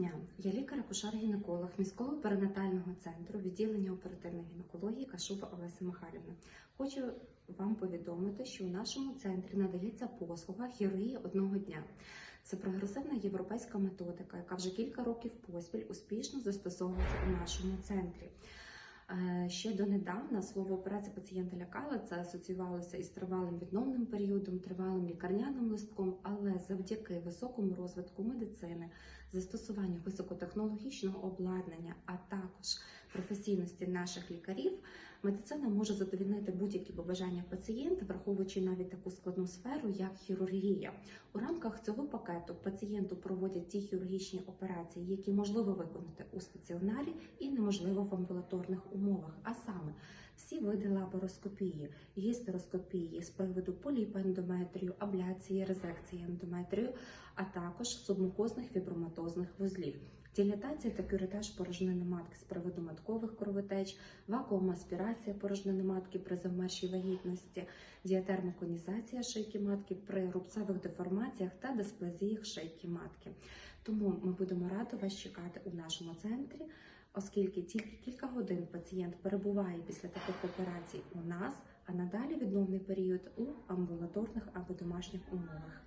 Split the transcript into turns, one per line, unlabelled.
дня. Я лікар-акушер-гінеколог міського перинатального центру відділення оперативної гінекології Кашуба Олеся Михайлівна. Хочу вам повідомити, що у нашому центрі надається послуга хірургії одного дня. Це прогресивна європейська методика, яка вже кілька років поспіль успішно застосовується у нашому центрі. Е, Ще донедавна слово операція пацієнта лякала, це асоціювалося із тривалим відновним періодом, тривалим лікарняним листком, але завдяки високому розвитку медицини, застосуванню високотехнологічного обладнання, а також професійності наших лікарів, медицина може задовільнити будь-які побажання пацієнта, враховуючи навіть таку складну сферу, як хірургія. У рамках цього пакету пацієнту проводять ті хірургічні операції, які можливо виконати у стаціонарі і неможливо в амбулаторних умовах. А саме всі види лапароскопії, гістероскопії з приводу поліпендометрію, абляції, резекції ендометрію, а також субмукозних фіброматозних вузлів. Дилатація та кюретаж порожнини матки з приводу маткових кровотеч, вакуумаспірація порожнини матки при завмершій вагітності, діатермоконізація шийки матки при рубцевих деформаціях та дисплазіях шийки матки. Тому ми будемо раді вас чекати у нашому центрі, оскільки тільки кілька годин пацієнт перебуває після таких операцій у нас, а надалі відновний період у амбулаторних або домашніх умовах.